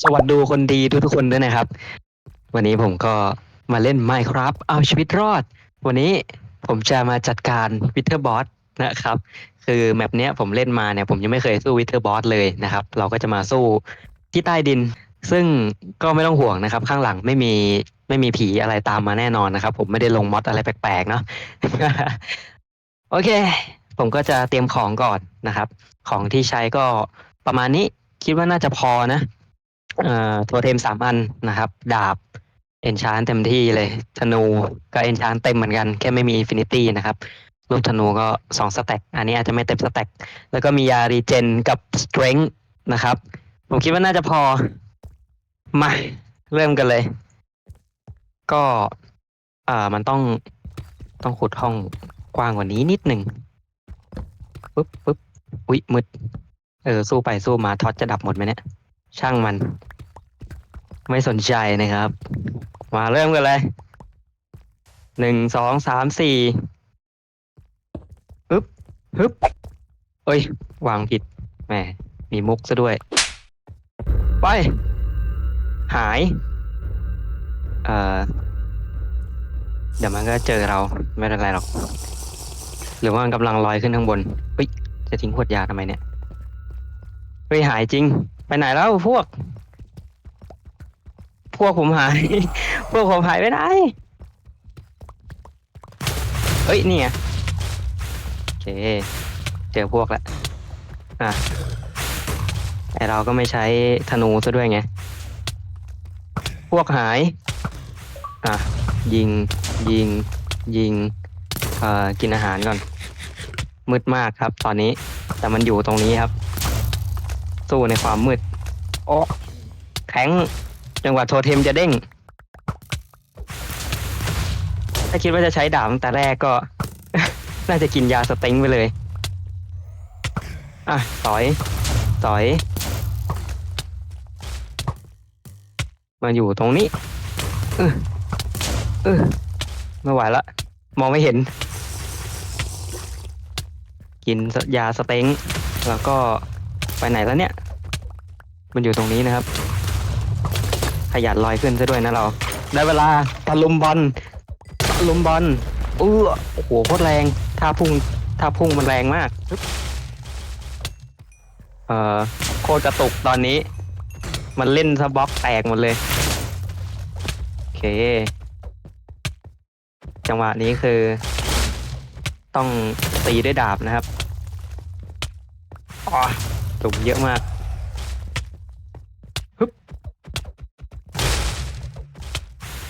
สวัสดีคนดีทุกทุกๆคนด้วยนะครับ วันนี้ผมก็มาเล่น Minecraft เอาชีวิตรอด วันนี้ผมจะมาจัดการวิเทอร์บอสนะครับ คือแมปเนี้ยผมเล่นมาเนี่ยผมยังไม่เคยสู้วิเทอร์บอสเลยนะครับ เราก็จะมาสู้ที่ใต้ดิน ซึ่งก็ไม่ต้องห่วงนะครับ ข้างหลังไม่มีไม่มีผีอะไรตามมาแน่นอนนะครับ ผมไม่ได้ลงมอดอะไรแปลกๆเนาะโอเค ผมก็จะเตรียมของก่อนนะครับ ของที่ใช้ก็ประมาณนี้คิดว่าน่าจะพอนะ เอ่อโทเทมสามอันนะครับ ดาบเอนชานเต็มที่เลย ธนูก็เอนชานเต็มเหมือนกัน แค่ไม่มีอินฟินิตี้นะครับลูกธนูก็สองสแต็กอันนี้อาจจะไม่เต็มสแต็กแล้วก็มียารีเจนกับสเตร n ง h นะครับ ผมคิดว่าน่าจะพอ มา เริ่มกันเลย ก็อ่ามันต้องต้องขุดห้องกว้างกว่านี้นิดหนึ่งปึ๊บปึ๊บอุ๊ยมืดเออสู้ไปสู้มาท็อตจะดับหมดไหมเนี่ย ช่างมัน ไม่สนใจนะครับ มาเริ่มกันเลยหนึ่งสองสามสี่ฮึบฮึบเอ้ย วางผิดแหมมีมุกซะด้วย ไป หาย เอ่อ เดี๋ยวมันก็เจอเราไม่เป็นไรหรอก หรือว่ามันกำลังลอยขึ้นข้างบนเฮ้ย จะทิ้งขวดยาทำไมเนี่ยเฮ้ยหายจริง ไปไหนแล้วพวก พวกผมหาย พวกผมหายไปไหนเฮ้ยนี่ไงโอเคเจอพวกแล้วอะไอเราก็ไม่ใช้ธนูซะด้วยไง พวกหาย อะ ยิง ยิง ยิง เอ่อ กินอาหารก่อน มืดมากครับ ตอนนี้ แต่มันอยู่ตรงนี้ครับ สู้ในความมืดโอ้แข็งจังหวะโทเทมจะเด้ง ถ้าคิดว่าจะใช้ดาบตั้งแต่แรกก็ น่าจะกินยาสเต็งไปเลย อะต่อยต่อย มาอยู่ตรงนี้เออเออไม่ไหวละ มองไม่เห็น กินยาสเต็งแล้วก็ ไปไหนแล้วเนี่ย มันอยู่ตรงนี้นะครับ ขยันลอยขึ้นซะด้วยนะเรา ได้เวลาตะลุมบอลตะลุมบอลเออโอ้โหโคตรแรงท่าพุ่งท่าพุ่งมันแรงมาก เอ่อโคตรกระตุกตอนนี้ มันเล่นสะบล็อกแตกหมดเลยโอเค จังหวะนี้คือ ต้องตีด้วยดาบนะครับอ๋อ ตุ่มเยอะมาก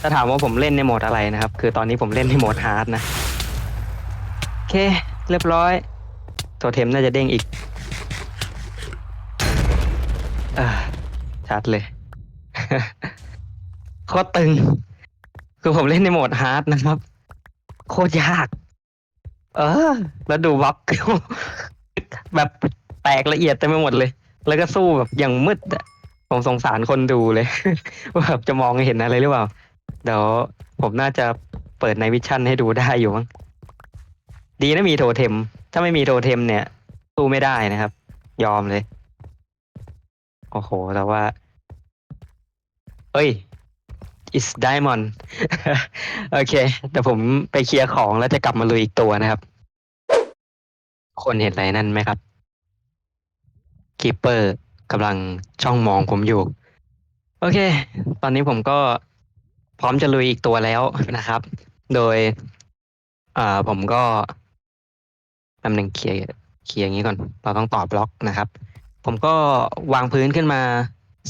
ถ้าถามว่าผมเล่นในโหมดอะไรนะครับ คือตอนนี้ผมเล่นในโหมดฮาร์ดนะ โอเค เรียบร้อยโทเทมน่าจะเด้งอีกอาชัดเลย โคตรตึง คือผมเล่นในโหมดฮาร์ดนะครับ โคตรยาก เออ แล้วดูบล็อกแบบ แตกละเอียดเต็มไปหมดเลย แล้วก็สู้แบบอย่างมืดอะผมสงสารคนดูเลย ว่าแบบจะมองเห็นอะไรหรือเปล่า เดี๋ยวผมน่าจะเปิดในวิชั่นให้ดูได้อยู่มั้งดีนะมีโทเทม ถ้าไม่มีโทเทมเนี่ย สู้ไม่ได้นะครับ ยอมเลย โอ้โห แต่ว่า เอ้ย is diamond โอเค แต่ผมไปเคลียร์ของแล้วจะกลับมาลุยอีกตัวนะครับ คนเห็นอะไรนั่นไหมครับ คีเปอร์กำลังช่องมองผมอยู่ โอเค ตอนนี้ผมก็พร้อมจะลุยอีกตัวแล้วนะครับ โดยอ่าผมก็แป๊บหนึงเคลียร์เคลียร์อย่างนี้ก่อน เราต้องต่อบล็อกนะครับ ผมก็วางพื้นขึ้นมา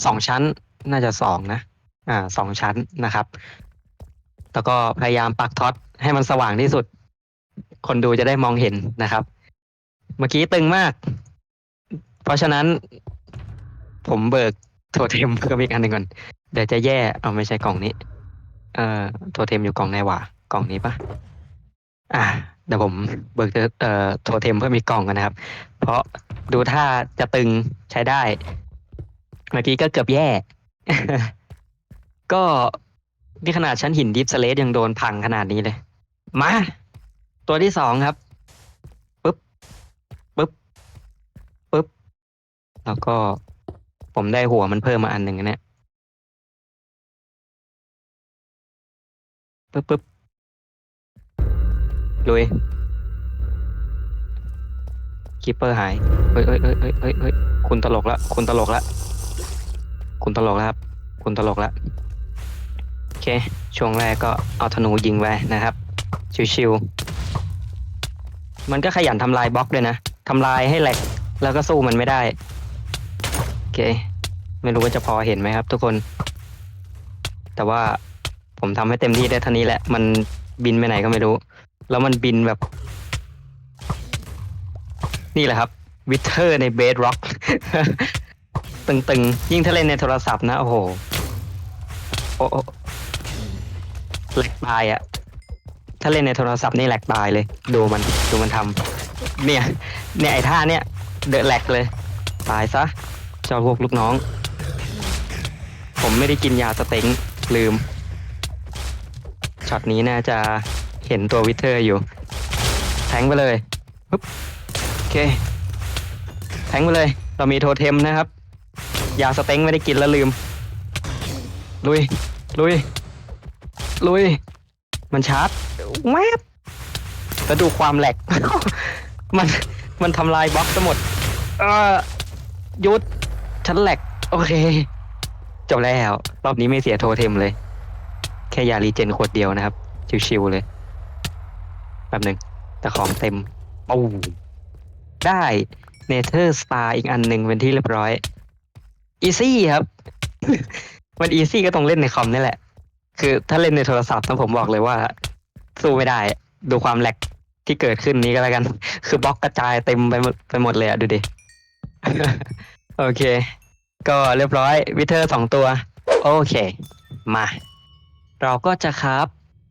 สองชั้น น่าจะสองนะ อ่าสองชั้นนะครับ แล้วก็พยายามปักท็อตให้มันสว่างที่สุด คนดูจะได้มองเห็นนะครับ เมื่อกี้ตึงมาก เพราะฉะนั้น ผมเบิกโทเทมเพิ่มอีกอันหนึ่งก่อน เดี๋ยวจะแย่เอาไม่ใช่กล่องนี้ เอ่อโทเทมอยู่กล่องไหนวะกล่องนี้ปะอ่าเดี๋ยวผมเบิกเอ่อโทเทมเพิ่มอีกกล่องกันนะครับ เพราะดูท่าจะตึงใช้ได้ เมื่อกี้ก็เกือบแย่ ก็นี่ขนาดชั้นหินดิฟสเลสยังโดนพังขนาดนี้เลย มา ตัวที่สองครับปึ๊บปึ๊บปึ๊บ แล้วก็ผมได้หัวมันเพิ่มมาอันหนึ่งนะเนี่ยปึ๊บปึ๊บลุยคิปเปอร์หายเฮ้ยเฮ้ยเฮ้ยเฮ้ยเฮ้ยเฮ้ยคุณตลกละ คุณตลกละ คุณตลกแล้วครับ คุณตลกละ โอเค ช่วงแรกก็เอาธนูยิงไปนะครับ ชิวๆมันก็ขยันทำลายบล็อกด้วยนะทำลายให้แหลก แล้วก็สู้มันไม่ได้ เค ไม่รู้ว่าจะพอเห็นไหมครับ ทุกคน แต่ว่าผมทำให้เต็มที่ได้เท่านี้แหละ มันบินไปไหนก็ไม่รู้ แล้วมันบินแบบ นี่แหละครับ วิเทอร์ในเบสร็อก ตึงๆ ยิ่งถ้าเล่นในโทรศัพท์นะ โอ้โห โอ้โอ้แหลกตายอะถ้าเล่นในโทรศัพท์นี่แหลกตายเลย ดูมัน ดูมันทำเนี่ย เนี่ยไอ้ท่าเนี่ย เดอะแหลกเลย ตายซะ เจ้าพวกลูกน้อง ผมไม่ได้กินยาสเต็งลืม ช็อตนี้น่าจะเห็นตัววิเทอร์อยู่ แทงไปเลยปึ๊บโอเค แทงไปเลย เรามีโทเทมนะครับ ยาสเต็งไม่ได้กินแล้วลืม ลุย ลุย ลุย มันชาร์จแวบแล้วดูความแหลก มัน มันทำลายบล็อกทั้งหมด เออหยุด ฉันแหลกโอเค จบแล้ว รอบนี้ไม่เสียโทเทมเลย แค่ยารีเจนขวดเดียวนะครับ ชิวๆเลยแป๊บหนึ่งแต่ของเต็มปูได้เนเธอร์สตาร์อีกอันหนึ่งเป็นที่เรียบร้อยอีซี่ครับ มันอีซี่ก็ต้องเล่นในคอมนี่แหละ คือถ้าเล่นในโทรศัพท์นะผมบอกเลยว่า สู้ไม่ได้ ดูความแหลกที่เกิดขึ้นนี้ก็แล้วกัน คือบล็อกกระจายเต็มไปหมดไปหมดเลยอะดูดิ โอเค ก็เรียบร้อยวิเทอร์สองตัว โอเค มา เราก็จะคราฟ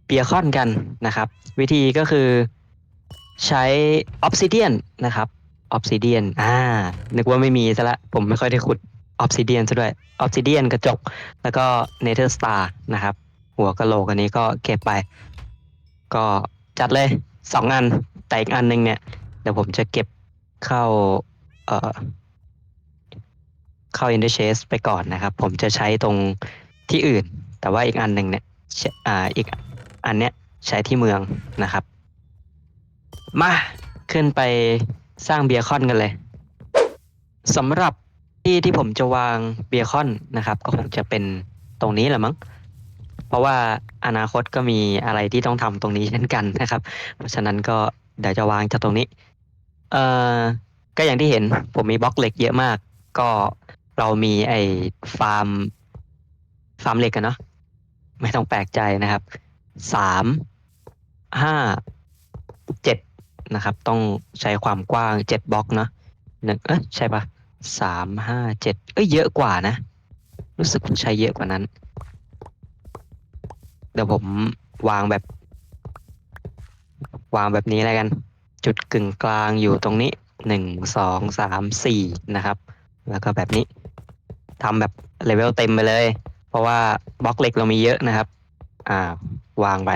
เบียคอนกันนะครับ วิธีก็คือใช้ออ s ซิเดียนนะครับออ s ซิเดียนอ่า นึกว่าไม่มีซะละ ผมไม่ค่อยได้ขุดออ s ซิเดียนซะด้วยออ s ซิเดียนกระจก แล้วก็เนเธอร์สตาร์นะครับ หัวกะโหลกอันนี้ก็เก็บไป ก็จัดเลยสองอัน แต่อีกอันหนึงเนี่ย เดี๋ยวผมจะเก็บเข้า เอ่อ เข้า i n t e r c h a s e ไปก่อนนะครับ ผมจะใช้ตรงที่อื่น แต่ว่าอีกอันหนึ่งเนี่ยอ่าอีกอันเนี้ยใช้ที่เมืองนะครับ มาขึ้นไปสร้างเบียคอนกันเลยสำหรับที่ที่ผมจะวางเบียคอนนะครับ ก็คงจะเป็นตรงนี้แหละมั้งเพราะว่าอนาคตก็มีอะไรที่ต้องทำตรงนี้เช่นกันนะครับ เพราะฉะนั้นก็เดี๋ยวจะวางจากตรงนี้ เอ่อก็อย่างที่เห็นผมมีบล็อกเหล็กเยอะมาก ก็ เรามีไอ้ฟาร์ม ฟาร์มเหล็กกันเนาะไม่ต้องแปลกใจนะครับสามห้าเจ็ดนะครับ ต้องใช้ความกว้างเจ็ดบล็อกเนาะหนึ่งเอ๊ะใช่ปะสามห้าเจ็ดเอ้ยเยอะกว่านะ รู้สึกใช้เยอะกว่านั้น เดี๋ยวผมวางแบบ วางแบบนี้แล้วกัน จุดกึ่งกลางอยู่ตรงนี้หนึ่งสองสามสี่นะครับ แล้วก็แบบนี้ ทำแบบเลเวลเต็มไปเลย เพราะว่าบล็อกเหล็กเรามีเยอะนะครับ อ่าวางไป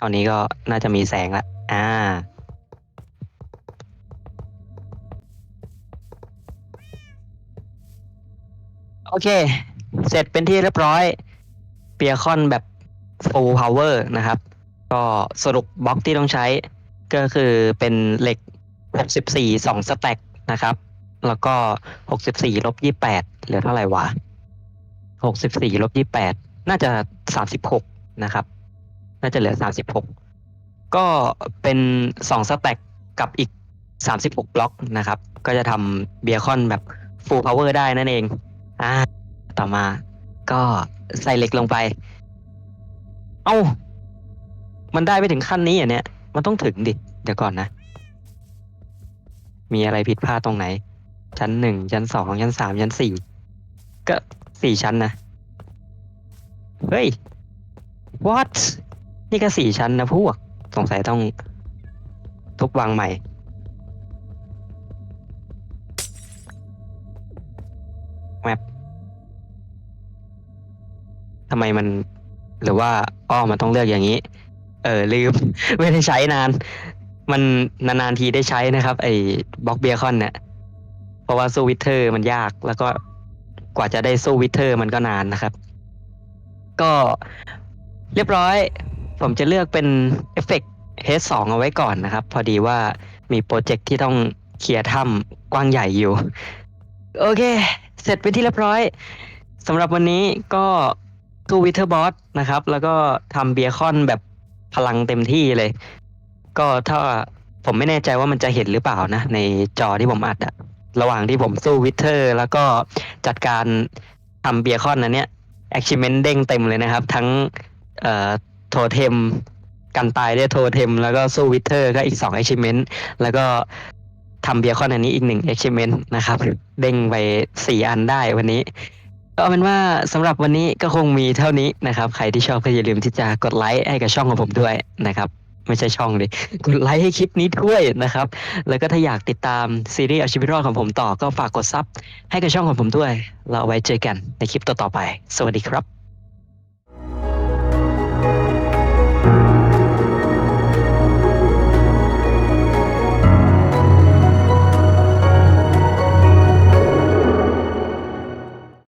ตอนนี้ก็น่าจะมีแสงละอ่าโอเค เสร็จเป็นที่เรียบร้อยเปียคอนแบบ full power นะครับ ก็สรุปบล็อกที่ต้องใช้ก็คือเป็นเหล็ก 64 2สแต็ก นะครับ แล้วก็64ลบ28เหลือเท่าไหร่วะ64ลบ28น่าจะ36นะครับ น่าจะเหลือ36ก็เป็น2สแต็กกับอีก36บหกบล็อกนะครับ ก็จะทำเบียคอนแบบ full power ได้นั่นเองอ่าต่อมาก็ใส่เหล็กลงไป เอ้า มันได้ไปถึงขั้นนี้อะเนี่ย มันต้องถึงดิ เดี๋ยวก่อนนะ มีอะไรผิดพลาดตรงไหน ชั้นหนึ่งชั้นสองชั้นสามชั้นสี่ก็สี่ชั้นนะ เฮ้ย what นี่ก็สี่ชั้นนะพวก สงสัยต้องทุบวางใหม่ แมปทำไมมันหรือว่าอ้อมันต้องเลือกอย่างนี้ เออลืม ไม่ได้ใช้นาน มันนานๆทีได้ใช้นะครับ ไอ้บล็อกเบียคอนเนี่ยเพราะว่าสู้วิเทอร์มันยากแล้วก็กว่าจะได้สู้วิเทอร์มันก็นานนะครับ ก็เรียบร้อย ผมจะเลือกเป็นเอฟเฟกต์ H2 เอาไว้ก่อนนะครับ พอดีว่ามีโปรเจกต์ที่ต้องเคลียร์ถ้ำกว้างใหญ่อยู่ โอเค เสร็จไปที่เรียบร้อยสำหรับวันนี้ก็ทูวิเทอร์บอสนะครับ แล้วก็ทำเบียคอนแบบพลังเต็มที่เลย ก็ถ้าผมไม่แน่ใจว่ามันจะเห็นหรือเปล่านะ ในจอที่ผมอัดอะระหว่างที่ผมสู้วิเทอร์ แล้วก็จัดการทำเบียคอนนั้นเนี้ย achievement เด้งเต็มเลยนะครับ ทั้งเอ่อโทเทมกันตายด้วยโทเทม แล้วก็สู้วิเทอร์ก็อีกสอง achievement แล้วก็ทำเบียคอนอันนี้อีกหนึ่ง achievement นะครับ เด้งไปสี่อันได้วันนี้ก็เอาเป็นว่าสำหรับวันนี้ก็คงมีเท่านี้นะครับ ใครที่ชอบก็อย่าลืมที่จะกดไลค์ให้กับช่องของผมด้วยนะครับ ไม่ใช่ช่องดิกดไลค์ให้คลิปนี้ด้วยนะครับ แล้วก็ถ้าอยากติดตามซีรีส์เอาชีวิตรอดของผมต่อก็ฝากกดซับให้กับช่องของผมด้วย เราเอาไว้เจอกันในคลิปต่อๆไป สวัสดีครับ